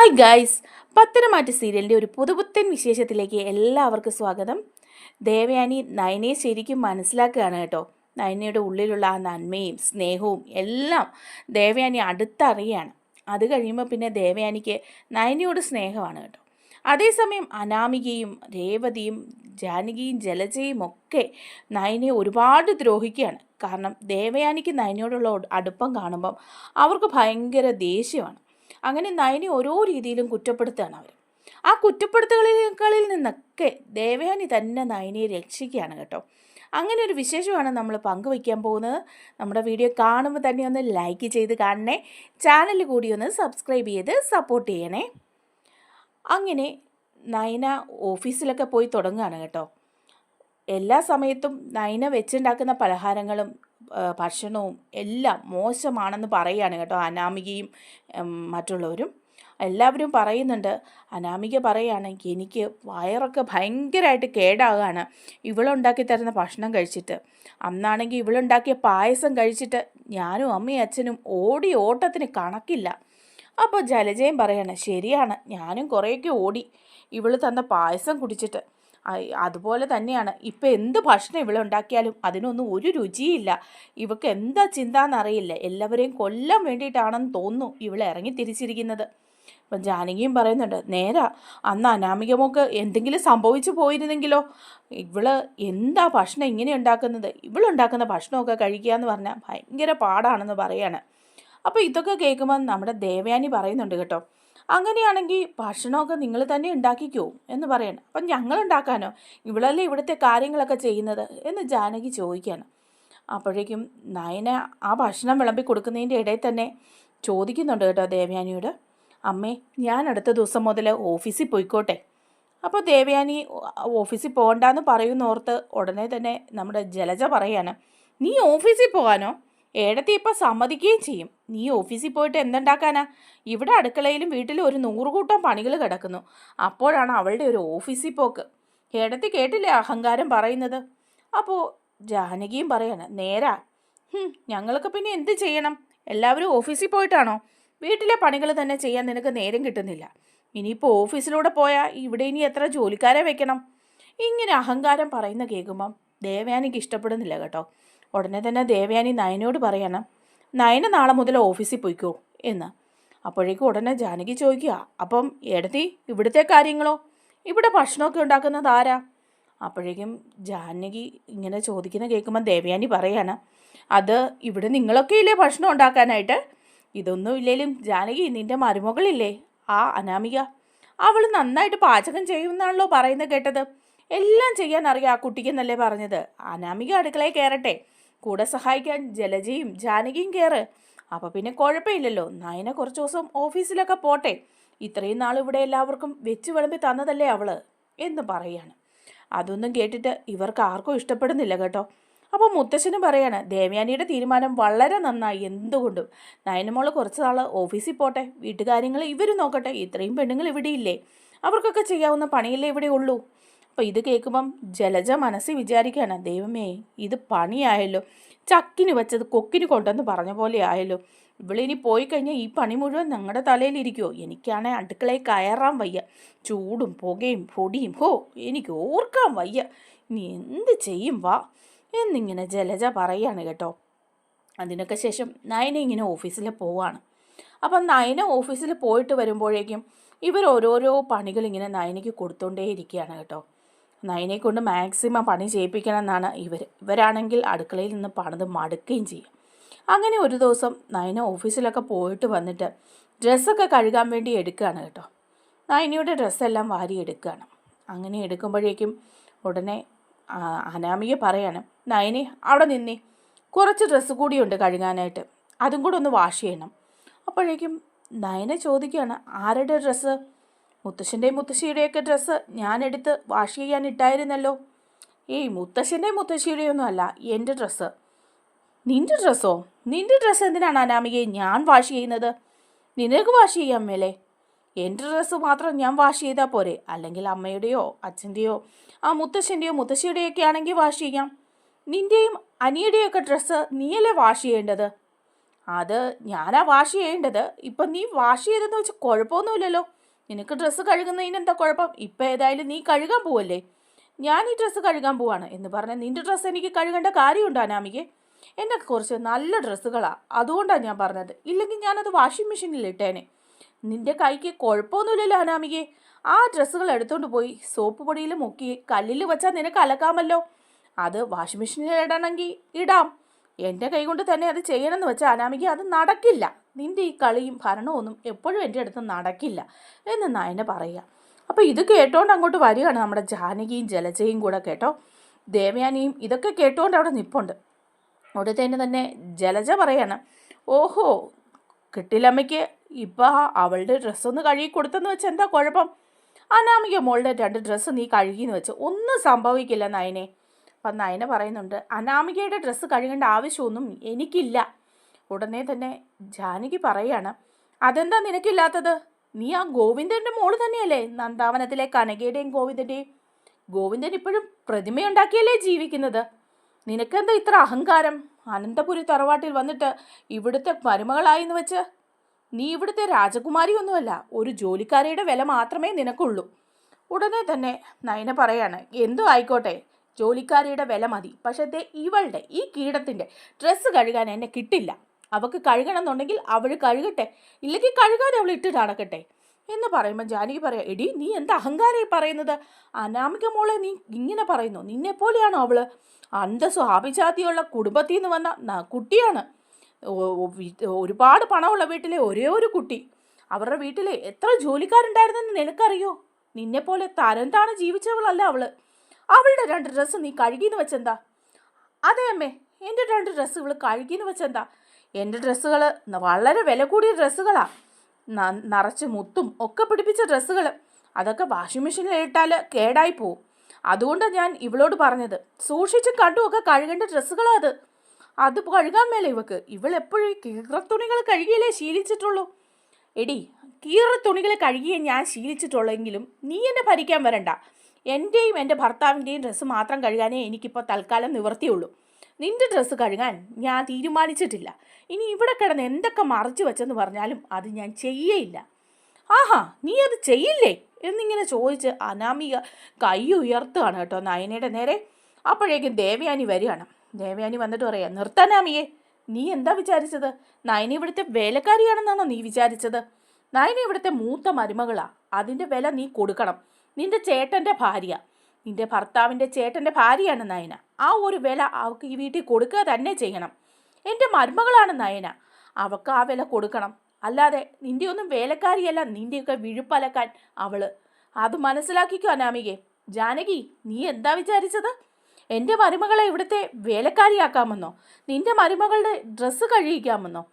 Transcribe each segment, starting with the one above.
Hi guys പത്തനമാറ്റ സീരിയലിന്റെ ഒരു പുതുപുത്തൻ വിശേഷത്തിലേക്ക് എല്ലാവർക്കും സ്വാഗതം. ദേവയാനി നയനയെ ശരിക്കും മനസ്സിലാക്കുകയാണ് കേട്ടോ. നയനയുടെ ഉള്ളിലുള്ള ആ നന്മയും സ്നേഹവും എല്ലാം ദേവയാനി അടുത്തറിയാണ്. അത് കഴിയുമ്പോൾ പിന്നെ ദേവയാനിക്ക് നയനയോട് സ്നേഹമാണ് കേട്ടോ. അതേസമയം അനാമികയും രേവതിയും ജാനകിയും ജലജയും ഒക്കെ നയനയെ ഒരുപാട് ദ്രോഹിക്കുകയാണ്. കാരണം ദേവയാനിക്ക് നയനയോടുള്ള അടുപ്പം കാണുമ്പം അവർക്ക് ഭയങ്കര ദേഷ്യമാണ്. അങ്ങനെ നയനെ ഓരോ രീതിയിലും കുറ്റപ്പെടുത്തുകയാണ് അവർ ആ കുറ്റപ്പെടുത്തലുകളിൽ നിന്നൊക്കെ ദേവയാനി തന്നെ നയനിയെ രക്ഷിക്കുകയാണ് കേട്ടോ. അങ്ങനെ ഒരു വിശേഷമാണ് നമ്മൾ പങ്കുവയ്ക്കാൻ പോകുന്നത്. നമ്മുടെ വീഡിയോ കാണുമ്പോൾ തന്നെ ഒന്ന് ലൈക്ക് ചെയ്ത് കാണണേ. ചാനൽ കൂടി ഒന്ന് സബ്സ്ക്രൈബ് ചെയ്ത് സപ്പോർട്ട് ചെയ്യണേ. അങ്ങനെ നയന ഓഫീസിലൊക്കെ പോയി തുടങ്ങുകയാണ് കേട്ടോ. എല്ലാ സമയത്തും നയന വെച്ചുണ്ടാക്കുന്ന പലഹാരങ്ങളും ഭക്ഷണവും എല്ലാം മോശമാണെന്ന് പറയുകയാണ് കേട്ടോ അനാമികയും മറ്റുള്ളവരും. എല്ലാവരും പറയുന്നുണ്ട് അനാമിക പറയുകയാണെങ്കിൽ എനിക്ക് വയറൊക്കെ ഭയങ്കരമായിട്ട് കേടാകുകയാണ് ഇവളുണ്ടാക്കി തരുന്ന ഭക്ഷണം കഴിച്ചിട്ട്. അന്നാണെങ്കിൽ ഇവളുണ്ടാക്കിയ പായസം കഴിച്ചിട്ട് ഞാനും അമ്മയും അച്ഛനും ഓടി ഓട്ടത്തിന് കണക്കില്ല. അപ്പോൾ ജലജയും പറയാണ് ശരിയാണ് ഞാനും കുറേയൊക്കെ ഓടി. ഇവൾ തന്ന പായസം കുടിച്ചിട്ട്. അതുപോലെ തന്നെയാണ്. ഇപ്പം എന്ത് ഭക്ഷണം ഇവിടെ ഉണ്ടാക്കിയാലും അതിനൊന്നും ഒരു രുചിയില്ല. ഇവക്ക് എന്താ ചിന്ത എന്നറിയില്ല എല്ലാവരെയും കൊല്ലാൻ വേണ്ടിയിട്ടാണെന്ന് തോന്നുന്നു ഇവൾ ഇറങ്ങി തിരിച്ചിരിക്കുന്നത്. അപ്പം ജാനകിയും പറയുന്നുണ്ട് നേരാ അന്ന് അനാമിക മോക്ക് എന്തെങ്കിലും സംഭവിച്ചു പോയിരുന്നെങ്കിലോ? ഇവൾ എന്താ ഭക്ഷണം ഇങ്ങനെ ഉണ്ടാക്കുന്നത്? ഇവളുണ്ടാക്കുന്ന ഭക്ഷണമൊക്കെ കഴിക്കുക എന്ന് പറഞ്ഞാൽ ഭയങ്കര പാടാണെന്ന് പറയാണ്. അപ്പോൾ ഇതൊക്കെ കേൾക്കുമ്പോൾ നമ്മുടെ ദേവയാനി പറയുന്നുണ്ട് കേട്ടോ അങ്ങനെയാണെങ്കിൽ ഭക്ഷണമൊക്കെ നിങ്ങൾ തന്നെ ഉണ്ടാക്കിക്കോ എന്ന് പറയണം. അപ്പം ഞങ്ങൾ ഉണ്ടാക്കാനോ ഇവളല്ലേ ഇവിടുത്തെ കാര്യങ്ങളൊക്കെ ചെയ്യുന്നത് എന്ന് ജാനകി ചോദിക്കുകയാണ്. അപ്പോഴേക്കും നയന ആ ഭക്ഷണം വിളമ്പി കൊടുക്കുന്നതിന്റെ ഇടയിൽ തന്നെ ചോദിക്കുന്നുണ്ട് കേട്ടോ ദേവയാനിയോട്. അമ്മേ ഞാൻ അടുത്ത ദിവസം മുതൽ ഓഫീസിൽ പോയിക്കോട്ടെ. അപ്പോൾ ദേവയാനി ഓഫീസിൽ പോകണ്ടെന്ന് പറയുന്നോർത്ത് ഉടനെ തന്നെ നമ്മുടെ ജലജ പറയാണ് നീ ഓഫീസിൽ പോകാനോ? ഏടത്തി ഇപ്പം സമ്മതിക്കുകയും ചെയ്യും. നീ ഓഫീസിൽ പോയിട്ട് എന്തുണ്ടാക്കാനാ? ഇവിടെ അടുക്കളയിലും വീട്ടിലും ഒരു നൂറുകൂട്ടം പണികൾ കിടക്കുന്നു. അപ്പോഴാണ് അവളുടെ ഒരു ഓഫീസിൽ പോക്ക്. ഏടത്തി കേട്ടില്ലേ അഹങ്കാരം പറയുന്നത്? അപ്പോൾ ജാനകിയും പറയാണ് നേരാ. ഞങ്ങൾക്ക് പിന്നെ എന്ത് ചെയ്യണം? എല്ലാവരും ഓഫീസിൽ പോയിട്ടാണോ? വീട്ടിലെ പണികൾ തന്നെ ചെയ്യാൻ നിനക്ക് നേരം കിട്ടുന്നില്ല. ഇനിയിപ്പോൾ ഓഫീസിലൂടെ പോയാൽ ഇവിടെ ഇനി എത്ര ജോലിക്കാരെ വെക്കണം? ഇങ്ങനെ അഹങ്കാരം പറയുന്ന കേൾക്കുമ്പം ദേവയാനിക്ക് ഇഷ്ടപ്പെടുന്നില്ല കേട്ടോ. ഉടനെ തന്നെ ദേവയാനി നയനോട് പറയണം നയന നാളെ മുതൽ ഓഫീസിൽ പോയിക്കോ എന്ന്. അപ്പോഴേക്കും ഉടനെ ജാനകി ചോദിക്കുക അപ്പം എടത്തി ഇവിടുത്തെ കാര്യങ്ങളോ? ഇവിടെ ഭക്ഷണമൊക്കെ ഉണ്ടാക്കുന്നത് ആരാ? അപ്പോഴേക്കും ജാനകി ഇങ്ങനെ ചോദിക്കുന്ന കേൾക്കുമ്പോൾ ദേവയാനി പറയാണ് അത് ഇവിടെ നിങ്ങളൊക്കെ ഇല്ലേ ഭക്ഷണം ഉണ്ടാക്കാനായിട്ട്? ഇതൊന്നും ഇല്ലേലും ജാനകി നിന്റെ മരുമകളില്ലേ? ആ അനാമിക. അവൾ നന്നായിട്ട് പാചകം ചെയ്യുമെന്നാണല്ലോ പറയുന്നത് കേട്ടത്. എല്ലാം ചെയ്യാൻ അറിയാം ആ കുട്ടിക്കെന്നല്ലേ പറഞ്ഞത്. അനാമിക അടുക്കളയിൽ കയറട്ടെ. കൂടെ സഹായിക്കാൻ ജലജയും ജാനകിയും കയറ് അപ്പോൾ പിന്നെ കുഴപ്പമില്ലല്ലോ നയന കുറച്ച് ദിവസം ഓഫീസിലൊക്കെ പോട്ടെ. ഇത്രയും നാൾ ഇവിടെ എല്ലാവർക്കും വെച്ച് വിളമ്പി തന്നതല്ലേ അവൾ? എന്ന് പറയാണ്. അതൊന്നും കേട്ടിട്ട് ഇവർക്ക് ആർക്കും ഇഷ്ടപ്പെടുന്നില്ല കേട്ടോ. അപ്പോൾ മുത്തശ്ശന് പറയാണ് ദേവയാനിയുടെ തീരുമാനം വളരെ നന്നായി. എന്തുകൊണ്ടും. നയനമോൾ കുറച്ച് നാൾ ഓഫീസിൽ പോട്ടെ. വീട്ടുകാര്യങ്ങൾ ഇവർ നോക്കട്ടെ. ഇത്രയും പെണ്ണുങ്ങൾ ഇവിടെയില്ലേ? അവർക്കൊക്കെ ചെയ്യാവുന്ന പണിയല്ലേ ഇവിടെ ഉള്ളൂ അപ്പോൾ ഇത് കേൾക്കുമ്പം ജലജ മനസ്സിൽ വിചാരിക്കുകയാണ് ദൈവമേ ഇത് പണിയായല്ലോ. ചക്കിന് വെച്ചത് കൊക്കിന് കൊണ്ടെന്ന് പറഞ്ഞ പോലെ ആയല്ലോ. ഇവളിനി പോയി കഴിഞ്ഞാൽ ഈ പണി മുഴുവൻ ഞങ്ങളുടെ തലയിലിരിക്കുമോ എനിക്കാണെ അടുക്കളയിൽ കയറാൻ വയ്യ. ചൂടും പുകയും പൊടിയും. ഹോ എനിക്ക് ഓർക്കാൻ വയ്യ. ഇനി എന്ത് ചെയ്യും വാ? എന്നിങ്ങനെ ജലജ പറയാണ് കേട്ടോ. അതിനൊക്കെ ശേഷം നയന ഇങ്ങനെ ഓഫീസിൽ പോവാണ്. അപ്പം നയന ഓഫീസിൽ പോയിട്ട് വരുമ്പോഴേക്കും ഇവർ ഓരോരോ പണികൾ ഇങ്ങനെ നയനയ്ക്ക് കൊടുത്തോണ്ടേ ഇരിക്കുകയാണ് കേട്ടോ. നയനെ കൊണ്ട് മാക്സിമം പണി ചെയ്യിപ്പിക്കണം എന്നാണ് ഇവർ ഇവരാണെങ്കിൽ അടുക്കളയിൽ നിന്ന് പണിത് മടുക്കുകയും ചെയ്യും. അങ്ങനെ ഒരു ദിവസം നയന ഓഫീസിലൊക്കെ പോയിട്ട് വന്നിട്ട് ഡ്രസ്സൊക്കെ കഴുകാൻ വേണ്ടി എടുക്കുകയാണ് കേട്ടോ. നയനയുടെ ഡ്രസ്സെല്ലാം വാരി എടുക്കുകയാണ്. അങ്ങനെ എടുക്കുമ്പോഴേക്കും ഉടനെ അനാമിക പറയാണ് നയനെ അവിടെ നിന്നേ. കുറച്ച് ഡ്രസ്സ് കൂടിയുണ്ട് കഴുകാനായിട്ട്. അതും കൂടെ ഒന്ന് വാഷ് ചെയ്യണം. അപ്പോഴേക്കും നയനെ ചോദിക്കുകയാണ് ആരുടെ ഡ്രസ്സ്? മുത്തശ്ശന്റെയും മുത്തശ്ശിയുടെയൊക്കെ ഡ്രസ്സ് ഞാനെടുത്ത് വാഷ് ചെയ്യാൻ ഇട്ടായിരുന്നല്ലോ. ഏയ് മുത്തശ്ശന്റെയും മുത്തശ്ശിയുടെയും ഒന്നും അല്ല എന്റെ ഡ്രസ്സ് നിന്റെ ഡ്രസ്സോ നിന്റെ ഡ്രസ്സ് എന്തിനാണ് അനാമികയെ ഞാൻ വാഷ് ചെയ്യുന്നത്? നിനക്ക് വാഷ് ചെയ്യാൻ മേലേ. എന്റെ ഡ്രസ്സ് മാത്രം ഞാൻ വാഷ് ചെയ്താൽ പോരെ? അല്ലെങ്കിൽ അമ്മയുടെയോ അച്ഛന്റെയോ ആ മുത്തശ്ശന്റെയോ മുത്തശ്ശിയുടെയോ ഒക്കെ ആണെങ്കിൽ വാഷ് ചെയ്യാം. നിന്റെയും അനിയുടെയൊക്കെ ഡ്രസ്സ് നീയല്ലേ വാഷ് ചെയ്യേണ്ടത്? അത് ഞാനാ വാഷ് ചെയ്യേണ്ടത്. ഇപ്പം നീ വാഷ് ചെയ്തെന്ന് വെച്ച് കുഴപ്പമൊന്നുമില്ലല്ലോ. നിനക്ക് ഡ്രസ്സ് കഴുകുന്നതിന് എന്താ കുഴപ്പം? ഇപ്പം ഏതായാലും നീ കഴുകാൻ പോവല്ലേ? ഞാൻ ഈ ഡ്രസ്സ് കഴുകാൻ പോവാണ് എന്ന് പറഞ്ഞാൽ നിന്റെ ഡ്രസ്സ് എനിക്ക് കഴുകേണ്ട കാര്യമുണ്ടോ അനാമികെ? എന്നെ കുറച്ച് നല്ല ഡ്രസ്സുകളാണ് അതുകൊണ്ടാണ് ഞാൻ പറഞ്ഞത്. ഇല്ലെങ്കിൽ ഞാനത് വാഷിംഗ് മെഷീനിൽ ഇട്ടേനെ. നിന്റെ കൈക്ക് കുഴപ്പമൊന്നുമില്ലല്ലോ അനാമികെ. ആ ഡ്രസ്സുകൾ എടുത്തുകൊണ്ട് പോയി. സോപ്പ് പൊടിയിൽ മുക്കി കല്ലിൽ വെച്ചാൽ നിനക്ക് അലക്കാമല്ലോ. അത് വാഷിംഗ് മെഷീനിൽ ഇടണമെങ്കിൽ ഇടാം. എന്റെ കൈ കൊണ്ട് തന്നെ അത് ചെയ്യണമെന്ന് വെച്ചാൽ അനാമിക അത് നടക്കില്ല. നിന്റെ ഈ കളിയും ഭരണമൊന്നും എപ്പോഴും എന്റെ അടുത്ത് നടക്കില്ല എന്ന് നയന പറയുക. അപ്പോൾ ഇത് കേട്ടോണ്ട് അങ്ങോട്ട് വരികയാണ് നമ്മുടെ ജാനകിയും ജലജയും കൂടെ കേട്ടോ. ദേവയാനിയും ഇതൊക്കെ കേട്ടുകൊണ്ട് അവിടെ നിപ്പുണ്ട്. അവിടുത്തെ തന്നെ ജലജ പറയാണ് ഓഹോ കിട്ടിലമ്മയ്ക്ക് ഇപ്പം അവളുടെ ഡ്രസ്സൊന്ന് കഴുകി കൊടുത്തെന്ന് വെച്ച് എന്താ കുഴപ്പം? അനാമിക മോളുടെ രണ്ട് ഡ്രസ്സ് നീ കഴുകിയെന്ന് വെച്ച് ഒന്നും സംഭവിക്കില്ല നയനെ. അപ്പം നയന പറയുന്നുണ്ട് അനാമികയുടെ ഡ്രസ്സ് കഴുകേണ്ട ആവശ്യമൊന്നും എനിക്കില്ല. ഉടനെ തന്നെ ജാനകി പറയാണ് അതെന്താ നിനക്കില്ലാത്തത്? നീ ആ ഗോവിന്ദന്റെ മോൾ തന്നെയല്ലേ? നന്ദാവനത്തിലെ കനകയുടെയും ഗോവിന്ദന്റെയും ഗോവിന്ദൻ ഇപ്പോഴും പ്രതിമയുണ്ടാക്കിയല്ലേ ജീവിക്കുന്നത്? നിനക്കെന്താ ഇത്ര അഹങ്കാരം? അനന്തപുരി തറവാട്ടിൽ വന്നിട്ട് ഇവിടുത്തെ മരുമകളായി എന്ന് വെച്ച്? നീ ഇവിടുത്തെ രാജകുമാരിയൊന്നുമല്ല ഒരു ജോലിക്കാരിയുടെ വില മാത്രമേ നിനക്കുള്ളൂ. ഉടനെ തന്നെ നയന പറയാണ് എന്തോ ആയിക്കോട്ടെ ജോലിക്കാരിയുടെ വില മതി. പക്ഷേ ഇവളുടെ ഈ കീടത്തിന്റെ ഡ്രസ്സ് കഴുകാൻ എന്നെ കിട്ടില്ല. അവൾക്ക് കഴുകണം എന്നുണ്ടെങ്കിൽ അവൾ കഴുകട്ടെ. ഇല്ലെങ്കിൽ കഴുകാൻ അവൾ ഇട്ട് നടക്കട്ടെ. എന്ന് പറയുമ്പോൾ ജാനകി പറയാം എടി നീ എന്താ അഹങ്കാരമായി പറയുന്നത്? അനാമിക മോളെ നീ ഇങ്ങനെ പറയുന്നു. നിന്നെ പോലെയാണോ അവൾ? അന്തസ്സു ആഭിജാതിയുള്ള കുടുംബത്തിൽ നിന്ന് വന്ന കുട്ടിയാണ്. ഒരുപാട് പണമുള്ള വീട്ടിലെ ഒരേ ഒരു കുട്ടി. അവരുടെ വീട്ടിൽ എത്ര ജോലിക്കാരുണ്ടായിരുന്നെന്ന് നിനക്കറിയോ? നിന്നെപ്പോലെ തരം താണ് ജീവിച്ചവളല്ല അവൾ. അവളുടെ രണ്ട് ഡ്രസ്സ് നീ കഴുകിയെന്ന് വെച്ചെന്താ? അതെ അമ്മേ എന്റെ രണ്ട് ഡ്രസ്സ് ഇവൾ കഴുകിയെന്ന് വെച്ചെന്താ? എന്റെ ഡ്രസ്സുകൾ വളരെ വില കൂടിയ ഡ്രസ്സുകളാണ് നിറച്ച് മുത്തും ഒക്കെ പിടിപ്പിച്ച ഡ്രസ്സുകൾ അതൊക്കെ വാഷിംഗ് മെഷീനിൽ ഇട്ടാൽ കേടായി പോവും. അതുകൊണ്ടാണ് ഞാൻ ഇവളോട് പറഞ്ഞത്. സൂക്ഷിച്ച് കണ്ടുമൊക്കെ കഴുകേണ്ട ഡ്രസ്സുകളാണ് അത്. അത് കഴുകാൻ മേലെ ഇവക്ക്. ഇവൾ എപ്പോഴും ഈ കീറത്തുണികൾ കഴുകിയല്ലേ ശീലിച്ചിട്ടുള്ളൂ. എടി കീറ തുണികൾ കഴുകിയേ ഞാൻ ശീലിച്ചിട്ടുള്ളെങ്കിലും നീ എന്നെ ഭരിക്കാൻ വരണ്ട. എന്റെയും എന്റെ ഭർത്താവിന്റെയും ഡ്രസ്സ് മാത്രം കഴുകാനേ എനിക്കിപ്പോൾ തൽക്കാലം നിവർത്തിയുള്ളൂ. നിന്റെ ഡ്രസ്സ് കഴുകാൻ ഞാൻ തീരുമാനിച്ചിട്ടില്ല. ഇനി ഇവിടെ കിടന്ന് എന്തൊക്കെ മറച്ചു വെച്ചെന്ന് പറഞ്ഞാലും അത് ഞാൻ ചെയ്യേയില്ല. ആഹാ നീ അത് ചെയ്യില്ലേ? എന്നിങ്ങനെ ചോദിച്ച് അനാമിക കൈ ഉയർത്തുകയാണ് കേട്ടോ നയനയുടെ നേരെ. അപ്പോഴേക്കും ദേവയാനി വരികയാണ്. ദേവയാനി വന്നിട്ട് പറയാം നിർത്താനാമിയെ നീ എന്താ വിചാരിച്ചത്? നയന ഇവിടുത്തെ വേലക്കാരിയാണെന്നാണോ നീ വിചാരിച്ചത്? നയന ഇവിടുത്തെ മൂത്ത മരുമകളാ. അതിന്റെ വില നീ കൊടുക്കണം. നിന്റെ ചേട്ടന്റെ ഭാര്യ. നിന്റെ ഭർത്താവിന്റെ ചേട്ടന്റെ ഭാര്യയാണ് നയന. ആ ഒരു വില അവൾക്ക് ഈ വീട്ടിൽ കൊടുക്കുക തന്നെ ചെയ്യണം. എന്റെ മരുമകളാണ് നയന. അവൾക്ക് ആ വില കൊടുക്കണം. അല്ലാതെ നിന്റെ ഒന്നും വേലക്കാരിയല്ല. നിന്റെയൊക്കെ വിഴുപ്പലക്കാൻ അവൾ. അത് മനസ്സിലാക്കിക്കോ അനാമികെ. ജാനകി നീ എന്താ വിചാരിച്ചത്? എന്റെ മരുമകളെ ഇവിടുത്തെ വേലക്കാരിയാക്കാമെന്നോ? നിന്റെ മരുമകളുടെ ഡ്രസ്സ് കഴുകിക്കാമെന്നോ?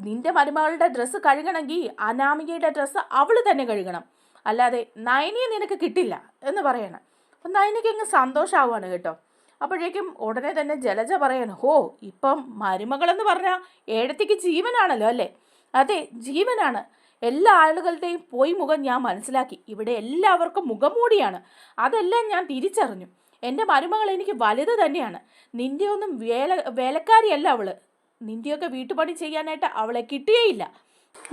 നിന്റെ മരുമകളുടെ ഡ്രസ്സ് കഴുകണമെങ്കിൽ അനാമികയുടെ ഡ്രസ്സ് അവൾ തന്നെ കഴുകണം. അല്ലാതെ നയനിയെ നിനക്ക് കിട്ടില്ല എന്ന് പറയണം. അപ്പം അതിനൊക്കെ അങ്ങ് സന്തോഷമാവുകയാണ് കേട്ടോ. അപ്പോഴേക്കും ഉടനെ തന്നെ ജലജ പറയാണ് ഹോ ഇപ്പം മരുമകളെന്ന് പറഞ്ഞാൽ ഏഴത്തേക്ക് ജീവനാണല്ലോ അല്ലേ? അതെ ജീവനാണ്. എല്ലാ ആളുകളുടെയും പോയി മുഖം ഞാൻ മനസ്സിലാക്കി. ഇവിടെ എല്ലാവർക്കും മുഖംമൂടിയാണ്. അതെല്ലാം ഞാൻ തിരിച്ചറിഞ്ഞു. എന്റെ മരുമകൾ എനിക്ക് വലുത് തന്നെയാണ്. നിന്റെയൊന്നും വേല വേലക്കാരിയല്ല അവൾ. നിന്റെയൊക്കെ വീട്ടുപണി ചെയ്യാനായിട്ട് അവളെ കിട്ടുകയില്ല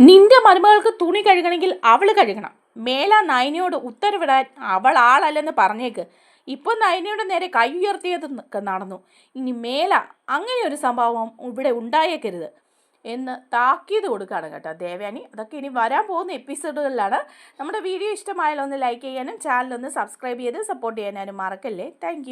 നിന്റെ മരുമകൾക്ക് തുണി കഴുകണമെങ്കിൽ അവൾ കഴുകണം. മേല നയനയോട് ഉത്തരവിടാൻ അവൾ ആളല്ലെന്ന് പറഞ്ഞേക്ക്. ഇപ്പം നയനയുടെ നേരെ കൈ ഉയർത്തിയത് നടന്നു. ഇനി മേല അങ്ങനെ ഒരു സംഭവം ഇവിടെ ഉണ്ടായേക്കരുത് എന്ന് താക്കീത് കൊടുക്കുകയാണ് കേട്ടോ ദേവയാനി. അതൊക്കെ ഇനി വരാൻ പോകുന്ന എപ്പിസോഡുകളിലാണ്. നമ്മുടെ വീഡിയോ ഇഷ്ടമായാലൊന്ന് ലൈക്ക് ചെയ്യാനും ചാനലൊന്ന് സബ്സ്ക്രൈബ് ചെയ്ത് സപ്പോർട്ട് ചെയ്യാനും മറക്കല്ലേ. താങ്ക്